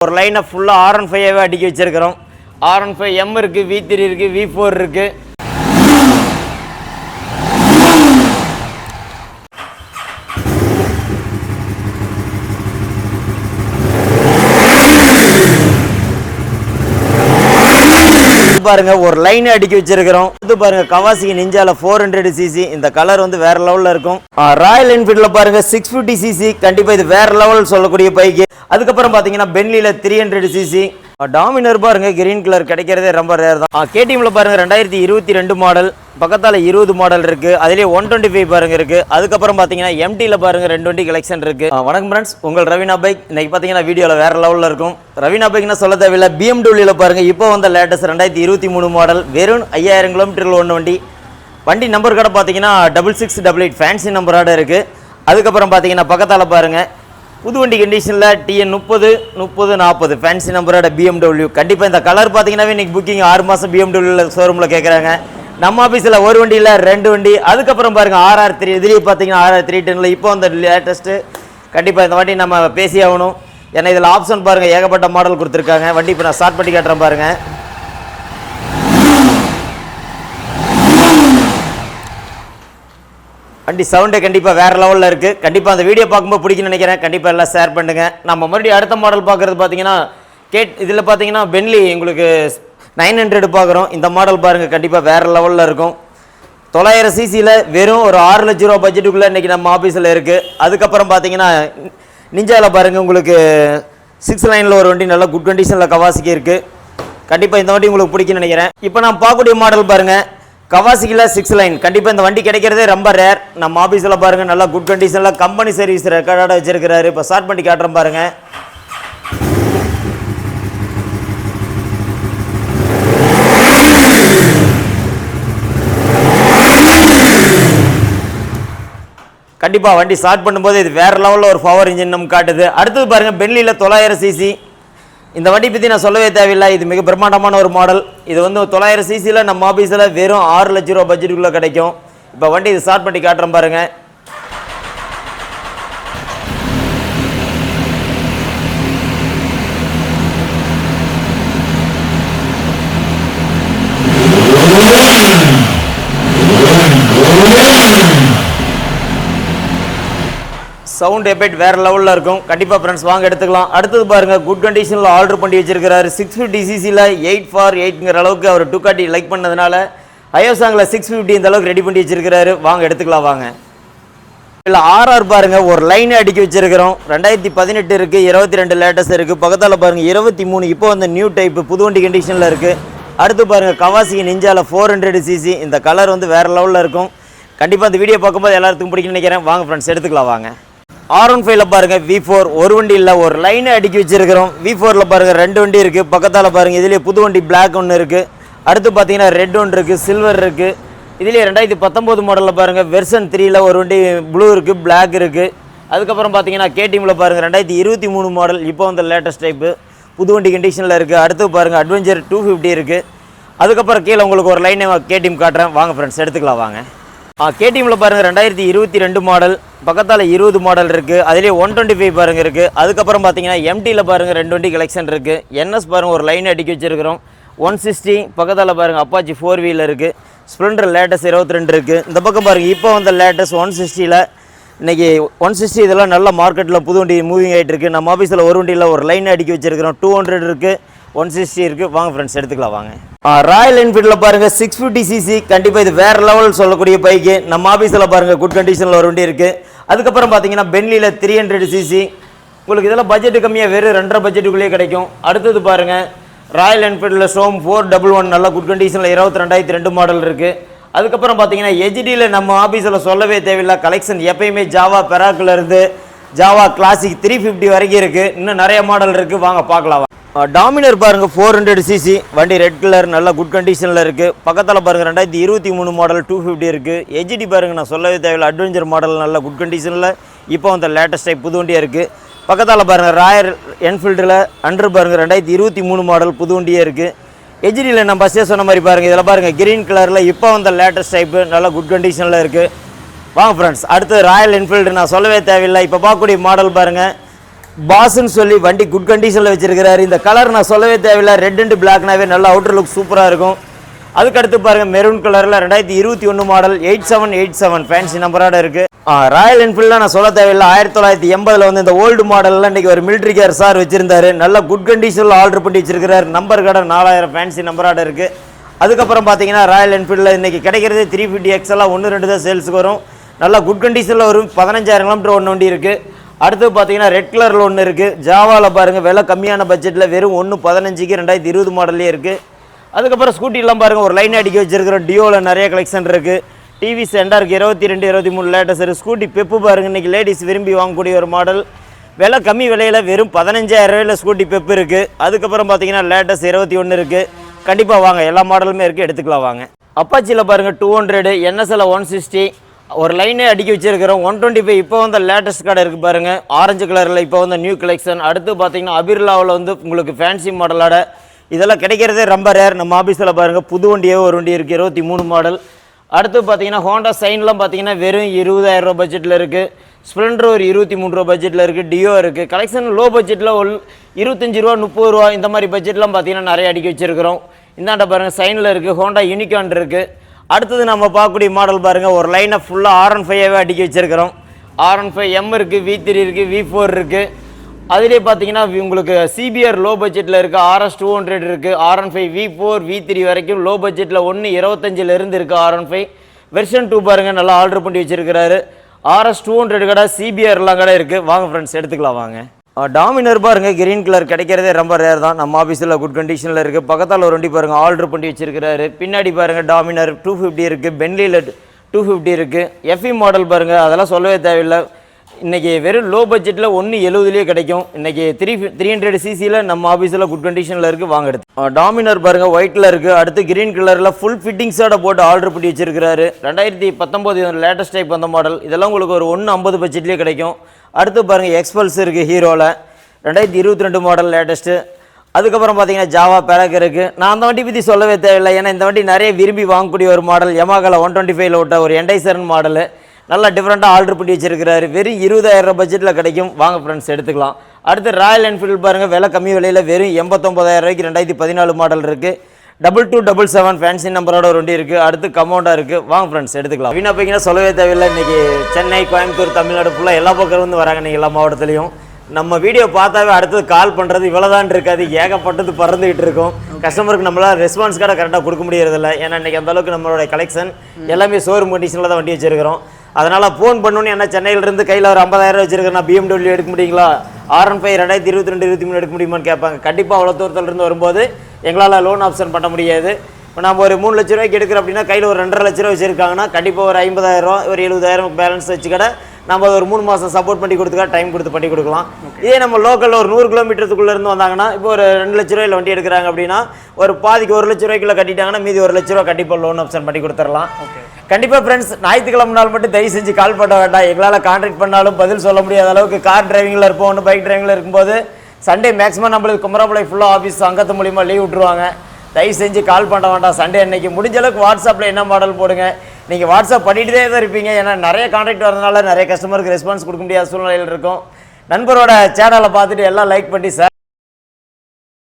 ஒரு லைனை ஃபுல்லாக ஆர் ஒன் ஃபைவாகவே அடிக்க வச்சிருக்கிறோம். ஆர் ஒன் ஃபைவ் எம் இருக்குது வி த்ரீ இருக்குது வி ஃபோர் இருக்குது பாருங்க ஒரு லைன் அடிக்க வச்சிருக்கிறோம். இது பாருங்க கவாசி நிஞ்சால ஃபோர் ஹண்ட்ரட் சிசி இந்த கலர் வந்து வேற லெவல்ல இருக்கும். ராயல் என்ஃபீல்ட்ல பாருங்க சிக்ஸ் ஃபிஃப்டி சிசி கண்டிப்பா இது வேற லெவல் சொல்லக்கூடிய பைக்கு. அதுக்கப்புறம் பாத்தீங்கன்னா பென்லில த்ரீ ஹண்ட்ரட் சிசி டாமினர் பாருங்க கிரீன் கலர் கிடைக்கிறதே ரொம்ப ரேர் தான். கேடிஎம்ல பாருங்க ரெண்டாயிரத்தி இருபத்தி ரெண்டு மாடல் பக்கத்தால் இருபது மாடல் இருக்கு. அதுலேயே ஒன் டுவெண்ட்டி ஃபைவ் பாருங்க இருக்கு. அதுக்கப்புறம் பார்த்தீங்கன்னா எம்டியில் பாருங்க ரெண்டு வண்டி கலெக்ஷன் இருக்கு. வணக்கம் ஃப்ரெண்ட்ஸ் உங்கள் ரவினா பைக் இன்னைக்கு பார்த்தீங்கன்னா வீடியோவில் வேற லெவலில் இருக்கும். ரவீனா பைக்னா சொல்ல தேவையில்ல. பிஎம்டபிள்யூல பாருங்க இப்போ வந்த லேட்டஸ்ட் ரெண்டாயிரத்தி இருபத்தி மூணு மாடல் வெறும் ஐயாயிரம் கிலோமீட்டரில் ஒன்று வண்டி. வண்டி நம்பர் கூட பார்த்தீங்கன்னா double six double eight fancy நம்பரோட இருக்குது அதுக்கப்புறம் பார்த்தீங்கன்னா பக்கத்தால் பாருங்கள் புது வண்டி கண்டிஷனில் டிஎன் முப்பது முப்பது நாற்பது ஃபேன்சி நம்பரோட பிஎம்டபிள்யூ கண்டிப்பாக இந்த கலர் பார்த்தீங்கன்னாவே இன்றைக்கி புக்கிங் ஆறு மாதம் பிஎம்டபிள்யூவில் ஷோரூமில் கேட்குறாங்க நம்ம ஆஃபீஸில் ஒரு வண்டியில் ரெண்டு வண்டி. அதுக்கப்புறம் பாருங்கள் ஆர்ஆர் த்ரீ இதுலேயே பார்த்தீங்கன்னா ஆர்ஆர் த்ரீ டெனில் இப்போ அந்த லேட்டஸ்ட்டு கண்டிப்பாக இந்த வண்டி நம்ம பேசி ஆகணும். ஏன்னா இதில் ஆப்ஷன் பாருங்கள் ஏகப்பட்ட மாடல் கொடுத்துருக்காங்க. வண்டி இப்போ நான் ஸ்டார்ட் பண்ணி காட்டுறேன் பாருங்கள் வண்டி சவுண்டே கண்டிப்பாக வேறு லெவலில் இருக்குது கண்டிப்பாக அந்த வீடியோ பார்க்கும்போது பிடிக்குன்னு நினைக்கிறேன். கண்டிப்பாக எல்லாம் ஷேர் பண்ணுங்கள் நம்ம மறுபடியும் அடுத்த மாடல் பார்க்குறது பார்த்தீங்கன்னா கேட் இதில் பார்த்தீங்கன்னா பென்லி உங்களுக்கு நைன் ஹண்ட்ரட் பார்க்குறோம். இந்த மாடல் பாருங்கள் கண்டிப்பாக வேறு லெவலில் இருக்கும். தொள்ளாயிரம் சிசியில் வெறும் ஒரு ஆறு லட்ச ரூபா பட்ஜெட்டுக்குள்ளே இன்றைக்கி நம்ம ஆஃபீஸில் இருக்குது அதுக்கப்புறம் பார்த்தீங்கன்னா நிஞ்சாவில் பாருங்கள் உங்களுக்கு சிக்ஸ் லைனில் ஒரு வண்டி நல்ல குட் கண்டிஷனில் கவாசிக்கு இருக்குது கண்டிப்பாக இந்த வண்டி உங்களுக்கு பிடிக்குன்னு நினைக்கிறேன். இப்போ நான் பார்க்கக்கூடிய மாடல் பாருங்கள் கவாசிக்கில் சிக்ஸ் லைன் கண்டிப்பாக இந்த வண்டி கிடைக்கிறதே ரொம்ப ரேர் நம்ம ஆஃபீஸில் பாருங்கள் நல்லா குட் கண்டிஷனில் கம்பெனி சர்வீஸ் ரெக்கார்டாக வச்சிருக்கிறாரு. இப்போ ஸ்டார்ட் பண்ணி காட்டுறேன் பாருங்கள் கண்டிப்பாக வண்டி ஸ்டார்ட் பண்ணும்போது இது வேறு லெவலில் ஒரு பவர் இன்ஜின் நம்ம காட்டுது. அடுத்தது பாருங்கள் பென்லியில் தொள்ளாயிரம் சிசி இந்த வண்டி பற்றி நான் சொல்லவே தேவையில்லை. இது மிக பிரம்மாண்டமான ஒரு மாடல் இது வந்து தொள்ளாயிரம் சிசியில் நம்ம ஆஃபீஸில் வெறும் ஆறு லட்ச ரூபா பட்ஜெட்டுக்குள்ளே கிடைக்கும். இப்போ வண்டி இது ஸ்டார்ட் பண்ணி காட்டுறேன் பாருங்கள் சவுண்ட் எஃபெக்ட் வேற லெவலில் இருக்கும். கண்டிப்பாக ஃப்ரெண்ட்ஸ் வாங்க எடுத்துக்கலாம். அடுத்தது பாருங்க குட் கண்டிஷனில் ஆர்டர் பண்ணி வச்சிருக்கிறாரு. சிக்ஸ் ஃபிஃப்டி சிசியில் எயிட் ஃபார் எயிட்ங்கிற அளவுக்கு அவர் டூ காட்டி லைக் பண்ணதுனால அயோசாங்கில் சிக்ஸ் ஃபிஃப்டி இந்த அளவுக்கு ரெடி பண்ணி வச்சிருக்கிறாரு. வாங்க எடுத்துக்கலாம் வாங்க. இல்லை ஆர்ஆர் பாருங்க ஒரு லைன் அடிக்க வச்சிருக்கிறோம். ரெண்டாயிரத்தி பதினெட்டு இருக்கு இருபத்தி ரெண்டு லேட்டஸ்ட் இருக்கு. பக்கத்தால் பாருங்க இருபத்தி மூணு இப்போ வந்து நியூ டைப் புது வண்டி கண்டிஷனில் இருக்கு. அடுத்து பாருங்க கவாசிக்கு நிஞ்சாவில் ஃபோர் ஹண்ட்ரட் சிசி இந்த கலர் வந்து வேற லெவலில் இருக்கும். கண்டிப்பாக இந்த வீடியோ பார்க்கும்போது எல்லாத்துக்கும் பிடிக்கும்னு நினைக்கிறேன். வாங்க ஃப்ரெண்ட்ஸ் எடுத்துக்கலாம் வாங்க. ஆர் ஒன் ஃபைவ்ல பாருங்கள் வி ஃபோர் ஒரு வண்டி இல்லை ஒரு லைனை அடுக்கி வச்சிருக்கிறோம். வி ஃபோரில் பாருங்கள் ரெண்டு வண்டி இருக்குது பக்கத்தால் பாருங்கள் இதுலேயே புது வண்டி பிளாக் ஒன்று இருக்குது அடுத்து பார்த்தீங்கன்னா ரெட் ஒன்று இருக்குது சில்வர் இருக்குது இதுலேயே ரெண்டாயிரத்தி பத்தொம்போது மாடலில் பாருங்கள் வெர்சன் த்ரீயில் ஒரு வண்டி ப்ளூ இருக்குது பிளாக் இருக்குது அதுக்கப்புறம் பார்த்தீங்கன்னா கேடிஎம்மில் பாருங்கள் ரெண்டாயிரத்தி இருபத்தி மூணு மாடல் இப்போ வந்து லேட்டஸ்ட் டைப்பு புது வண்டி கண்டிஷனில் இருக்குது அடுத்து பாருங்கள் அட்வென்ச்சர் டூ ஃபிஃப்டி இருக்குது அதுக்கப்புறம் கீழே உங்களுக்கு ஒரு லைனை கேடிஎம் காட்டுறேன். வாங்க ஃப்ரெண்ட்ஸ் எடுத்துக்கலாம் வாங்க. கேடிஎம்மில் பாருங்கள் ரெண்டாயிரத்தி இருபத்தி ரெண்டு மாடல் பக்கத்தால் இருபது மாடல் இருக்குது அதிலே ஒன் டுவெண்ட்டி ஃபைவ் பாருங்க இருக்குது அதுக்கப்புறம் பார்த்தீங்கன்னா எம்டியில் பாருங்கள் ரெண்டு வண்டி கலெக்ஷன் இருக்குது என்எஸ் பாருங்க ஒரு லைன் அடிக்க வச்சிருக்கிறோம். ஒன் சிக்ஸ்டி பக்கத்தால் பாருங்கள் அப்பாச்சி ஃபோர் வீலர் இருக்குது ஸ்ப்ளெண்டர் லேட்டஸ்ட் இருபத்தி ரெண்டு இருக்குது இந்த பக்கம் பாருங்கள் இப்போ வந்த லேட்டஸ்ட் ஒன் சிக்ஸ்டியில் இன்னைக்கு ஒன் சிக்ஸ்டி இதெல்லாம் நல்ல மார்க்கெட்டில் புது வண்டி மூவிங் ஆகிட்டு இருக்குது நம்ம ஆஃபீஸில் ஒரு வண்டியில் ஒரு லைன் அடிக்க வச்சிருக்கிறோம். டூ ஹண்ட்ரட் இருக்குது ஒன் சிக்ஸ்டி இருக்குது வாங்க ஃப்ரெண்ட்ஸ் எடுத்துக்கலாம் வாங்க. ராயல் என்ஃபீல்டில் பாருங்கள் சிக்ஸ் ஃபிஃப்டி சிசி கண்டிப்பாக இது வேறு லெவல் சொல்லக்கூடிய பைக்கு நம்ம ஆஃபீஸில் பாருங்கள் குட் கண்டிஷனில் ஒரு வண்டி இருக்குது அதுக்கப்புறம் பார்த்தீங்கன்னா பென்லியில் த்ரீ ஹண்ட்ரட் சிசி உங்களுக்கு இதெல்லாம் பட்ஜெட்டு கம்மியாக வெறும் ரெண்டரை பட்ஜெட்டுக்குள்ளேயே கிடைக்கும். அடுத்தது பாருங்கள் ராயல் என்ஃபீல்டில் ஸ்டோம் ஃபோர் டபுள் ஒன் நல்ல குட் கண்டிஷனில் இருபத்தி ரெண்டாயிரத்தி ரெண்டு மாடல் இருக்குது அதுக்கப்புறம் பார்த்தீங்கன்னா ஹெச்டியில் நம்ம ஆஃபீஸில் சொல்லவே தேவையில்லை. கலெக்ஷன் எப்பயுமே ஜாவா பெராக்கில் இருந்து ஜாவா கிளாசிக் த்ரீ ஃபிஃப்டி வரைக்கும் இருக்குது இன்னும் நிறைய மாடல் இருக்குது வாங்க பார்க்கலாம் டாமினர் பாருங்கள் ஃபோர் ஹண்ட்ரட் சிசி வண்டி ரெட் கலர் நல்ல குட் கண்டிஷனில் இருக்குது பக்கத்தில் பாருங்கள் ரெண்டாயிரத்தி இருபத்தி மூணு மாடல் டூ ஃபிஃப்டி இருக்குது ஹெச்டி பாருங்கள் நான் சொல்லவே தேவையில்ல. அட்வென்ச்சர் மாடல் நல்ல குட் கண்டிஷனில் இப்போ வந்த லேட்டஸ்ட் டைப் புது வண்டியாக இருக்குது பக்கத்தில் பாருங்கள் ராயல் என்ஃபீல்டில் அண்டர் பாருங்கள் ரெண்டாயிரத்தி இருபத்தி மூணு மாடல் புது வண்டியே இருக்குது ஹெச்டியில் நான் பஸ்ஸே சொன்ன மாதிரி பாருங்கள் இதில் பாருங்கள் கிரீன் கலரில் இப்போ வந்த லேட்டஸ்ட் டைப்பு நல்ல குட் கண்டிஷனில் இருக்குது வாங்க ஃப்ரெண்ட்ஸ் அடுத்து ராயல் என்ஃபீல்டு நான் சொல்லவே தேவையில்லை. இப்போ பார்க்கக்கூடிய மாடல் பாருங்கள் பாஸ்ன்னு சொல்லி வண்டி குட் கண்டிஷனில் வச்சுருக்கிறாரு. இந்த கலர் நான் சொல்லவே தேவையில்லை. ரெட் அண்ட் பிளாக்னாவே நல்ல அவுட்டர் லுக் சூப்பராக இருக்கும். அதுக்கடுத்து பாருங்கள் மெரூன் கலரில் ரெண்டாயிரத்தி இருபத்தி ஒன்று model eight seven eight seven fancy நம்பரோட இருக்குது ராயல் என்ஃபீல்டில் நான் சொல்ல தேவையில்லை. ஆயிரத்தி தொள்ளாயிரத்தி எண்பதில் வந்து இந்த ஓல்டு மாடலில் இன்றைக்கி ஒரு மிலிட்ரி கேர் சார் வச்சுருந்தாரு. நல்ல குட் கண்டிஷனில் ஆர்டர் பண்ணி வச்சிருக்கிறார். நம்பர் கடை நாலாயிரம் ஃபேன்சி நம்பரோட இருக்குது அதுக்கப்புறம் பார்த்தீங்கன்னா ராயல் என்ஃபீல்டில் இன்றைக்கி கிடைக்கிறது த்ரீ ஃபிஃப்டி எக்ஸ்எல்லாம் ஒன்று ரெண்டு தான் சேல்ஸுக்கு வரும். நல்லா குட் கண்டிஷனில் வரும் பதினஞ்சாயிரம் கிலோமீட்டர் ஒன்று வண்டி இருக்குது அடுத்து பார்த்தீங்கன்னா ரெட் கலரில் ஒன்று இருக்குது ஜாவாவில் பாருங்கள் விலை கம்மியான பட்ஜெட்டில் வெறும் ஒன்று பதினஞ்சுக்கு ரெண்டாயிரத்தி இருபது மாடல்லே இருக்குது அதுக்கப்புறம் ஸ்கூட்டிலாம் பாருங்கள் ஒரு லைன் அடிக்க வச்சிருக்கிறோம் டியோவில் நிறைய கலெக்ஷன் இருக்குது டிவி சென்டருக்கு இருபத்தி ரெண்டு இருபத்தி மூணு லேட்டஸ்ட் இருக்குது ஸ்கூட்டி பெப்பு பாருங்கள் இன்றைக்கி லேடிஸ் விரும்பி வாங்கக்கூடிய ஒரு மாடல் விலை கம்மி விலையில் வெறும் பதினஞ்சாயிரம் ரூபாயில் ஸ்கூட்டி பெப்பு இருக்குது அதுக்கப்புறம் பார்த்தீங்கன்னா லேட்டஸ்ட் இருபத்தி ஒன்று இருக்குது கண்டிப்பாக வாங்க எல்லா மாடலுமே இருக்குது எடுத்துக்கலாம் வாங்க. அப்பாச்சியில் பாருங்கள் two hundred NSL one sixty ஒரு லைனே அடிக்க வச்சிருக்கிறோம். ஒன் டுவெண்ட்டி ஃபைவ் இப்போ வந்து லேட்டஸ்ட் கடை இருக்குது பாருங்கள் ஆரஞ்சு கலரில் இப்போ வந்து நியூ கலெக்ஷன் அடுத்து பார்த்தீங்கன்னா அபிர்லாவில் வந்து உங்களுக்கு ஃபேன்சி மாடலோட இதெல்லாம் கிடைக்கிறதே ரொம்ப ரேர் நம்ம ஆஃபீஸில் பாருங்கள் புது வண்டியே ஒரு வண்டி இருக்குது இருபத்தி மூணு மாடல் அடுத்து பார்த்தீங்கன்னா ஹோண்டா சைன்லாம் பார்த்தீங்கன்னா வெறும் இருபதாயிரம் ரூபா பட்ஜெட்டில் இருக்குது ஸ்ப்ளெண்டர் ஒரு இருபத்தி மூணு ரூபா பட்ஜெட்டில் இருக்குது டியோ இருக்குது கலெக்ஷன் லோ பட்ஜெட்டில் ஒரு இருபத்தஞ்சி ரூபா முப்பது ரூபா இந்த மாதிரி பட்ஜெட்லாம் பார்த்தீங்கன்னா நிறைய அடிக்க வச்சிருக்கிறோம். இந்தாண்ட பாருங்கள் சைனில் இருக்குது ஹோண்டா யூனிகான் இருக்குது அடுத்தது நம்ம பார்க்கக்கூடிய மாடல் பாருங்கள் ஒரு லைனை ஃபுல்லாக ஆர் ஒன் ஃபைவாகவே அடிக்க வச்சுருக்கிறோம். ஆர் ஒன் ஃபைவ் எம் இருக்குது வி த்ரீ இருக்குது வி ஃபோர் இருக்குது அதுலேயே பார்த்தீங்கன்னா உங்களுக்கு சிபிஆர் லோ பட்ஜெட்டில் இருக்குது ஆர்எஸ் டூ ஹண்ட்ரட் இருக்குது R one five V four V three வரைக்கும் லோ பட்ஜெட்டில் ஒன்று இருபத்தஞ்சிலேருந்து இருக்குது R one five version two பாருங்கள் நல்லா ஆர்டர் பண்ணி வச்சுருக்கிறாரு. ஆர்எஸ் டூ ஹண்ட்ரட் கடை சிபிஆர்லாம் கடை இருக்குது வாங்க ஃப்ரெண்ட்ஸ் எடுத்துக்கலாம் வாங்க. டாமினர் பாருங்கள் கிரீன் கலர் கிடைக்கிறதே ரொம்ப ரேர் தான். நம்ம ஆஃபீஸில் குட் கண்டிஷனில் இருக்குது பக்கத்தால் ஒரு வண்டி பாருங்கள் ஆர்டர் பண்ணி வச்சுருக்கிறாரு. பின்னாடி பாருங்கள் டாமினர் டூ ஃபிஃப்டி இருக்குது பென்லியில் டூ ஃபிஃப்டி இருக்குது எஃப்இ மாடல் பாருங்கள் அதெல்லாம் சொல்லவே தேவையில்லை. இன்றைக்கி வெறும் லோ பட்ஜெட்டில் ஒன்று எழுபதுலேயே கிடைக்கும் இன்றைக்கி த்ரீ த்ரீ ஹண்ட்ரட் சிசியில் நம்ம ஆஃபீஸில் குட் கண்டிஷனில் இருக்குது வாங்க எடுத்து. டாமினர் பாருங்கள் ஒயிட்டில் இருக்குது அடுத்து கிரீன் கலரில் ஃபுல் ஃபிட்டிங்ஸோட போட்டு ஆர்டர் பண்ணி வச்சிருக்கிறாரு. ரெண்டாயிரத்தி பத்தொம்போது லேட்டஸ்ட் டைப் வந்த மாடல் இதெல்லாம் உங்களுக்கு ஒரு ஒன்று ஐம்பது பட்ஜெட்லேயே கிடைக்கும். அடுத்து பாருங்கள் எக்ஸ்பல்ஸ் இருக்குது ஹீரோவில் ரெண்டாயிரத்தி இருபத்தி ரெண்டு மாடல் லேட்டஸ்ட்டு அதுக்கப்புறம் பார்த்தீங்கன்னா ஜாவா பேரக் இருக்குது நான் அந்த வண்டி பற்றி சொல்லவே தேவையில்லை. ஏன்னா இந்த வண்டி நிறைய விரும்பி வாங்கக்கூடிய ஒரு மாடல் யமாகால ஒன் டுவெண்ட்டி ஃபைவ்ல விட்ட ஒரு என்டைசரன் மாடலு நல்லா டிஃப்ரெண்ட்டாக ஆர்டர் பண்ணி வச்சிருக்கிறாரு. வெறும் இருபதாயிரம் பட்ஜெட்டில் கிடைக்கும். வாங்க ஃப்ரெண்ட்ஸ் எடுத்துக்கலாம். அடுத்து ராயல் என்ஃபீல்டு பாருங்கள் விலை கம்மி விலையில் வெறும் எண்பத்தொம்பதாயிரம் ரூபாய்க்கு ரெண்டாயிரத்தி பதினாலு மாடல் இருக்குது double two double seven fancy நம்பரோட ஒரு வண்டி இருக்குது அடுத்து கமௌண்டாக இருக்குது வாங்க ஃப்ரெண்ட்ஸ் எடுத்துக்கலாம். வீணா போய்க்கினா சொல்லவே தேவையில்லை. இன்றைக்கி சென்னை கோயம்புத்தூர் தமிழ்நாடு ஃபுல்லாக எல்லா பக்கம் இருந்து வராங்க நீங்கள் எல்லா மாவட்டத்துலையும். நம்ம வீடியோ பார்த்தாவே அடுத்தது கால் பண்ணுறது இவ்வளோதான் இருக்காது. ஏகப்பட்டது பறந்துகிட்டு இருக்கும். கஸ்டமருக்கு நம்மளால் ரெஸ்பான்ஸ் கூட கரெக்டாக கொடுக்க முடியறதில்ல. ஏன்னா இன்றைக்கி அந்த அளவுக்கு நம்மளோட கலெக்ஷன் எல்லாமே ஷோரூம் கண்டிஷனில் தான் வண்டி வச்சிருக்கிறோம். அதனால் ஃபோன் பண்ணோன்னு என்ன சென்னையிலேருந்து கையில் ஒரு ஐம்பதாயிரம் வச்சிருக்கேன் நான் பிஎம்டபிள்யூ எடுக்க முடியுங்களா? ஆர் ஒன் ஃபைவ் ரெண்டாயிரத்தி இருபத்தி ரெண்டு இருபத்தி மூணு எடுக்க முடியுமான்னு கேட்பாங்க. கண்டிப்பாக அவ்வளோ தூரத்துலேருந்து வரும்போது எங்களால் லோன் ஆப்ஷன் பண்ண முடியாது. இப்போ நம்ம ஒரு மூணு லட்ச ரூபாய்க்கு எடுக்கிறோம் அப்படின்னா கையில் ஒரு ரெண்டரை லட்ச ரூபா வச்சுருக்காங்கன்னா கண்டிப்பாக ஒரு ஐம்பதாயிரம் ஒரு எழுபதாயிரம் பேலன்ஸ் வச்சுக்கட நம்ம ஒரு மூணு மாதம் சப்போர்ட் பண்ணி கொடுத்துக்கா டைம் கொடுத்து பண்ணி கொடுக்கலாம். இதே நம்ம லோக்கலில் ஒரு நூறு கிலோமீட்டருக்குள்ளே இருந்து வந்தாங்கன்னா இப்போ ஒரு ரெண்டு லட்ச ரூபாயில் வண்டி எடுக்கிறாங்க அப்படின்னா ஒரு பாதிக்கு ஒரு லட்ச ரூபாய்க்குள்ள கட்டிட்டாங்கன்னா மீதி ஒரு லட்ச ரூபா கண்டிப்பாக லோன் ஆப்ஷன் பண்ணி கொடுத்துடலாம். கண்டிப்பாக ஃப்ரெண்ட்ஸ் ஞாயிற்றுக்கிழமை நாள் மட்டும் தயவு செஞ்சு கால் பண்ண வேண்டாம். எங்களால் கான்டாக்ட் பண்ணாலும் பதில் சொல்ல முடியாத அளவுக்கு கார் டிரைவிங்கில் இருப்போம் ஒன்று பைக் டிரைவிங்கில் இருக்கும்போது சண்டே மேக்ஸிமம் நம்மளுக்கு குமரப்பாளையம் ஃபுல்லாக ஆஃபீஸ் அங்கத்து மூலியமாக லீவ் விட்டுருவாங்க. தயவு செஞ்சு கால் பண்ண வேண்டாம். சண்டே அன்னைக்கு முடிஞ்ச அளவுக்கு வாட்ஸ்அப்பில் என்ன மாடல் போடுங்க. நீங்கள் வாட்ஸ்அப் பண்ணிகிட்டே தான் இருப்பீங்க. ஏன்னா நிறைய கான்டாக்ட் வரதுனால நிறைய கஸ்டமருக்கு ரெஸ்பான்ஸ் கொடுக்க முடியாத சூழ்நிலையில் இருக்கும். நண்பரோட சேனலை பார்த்துட்டு எல்லாம் லைக் பண்ணி சார்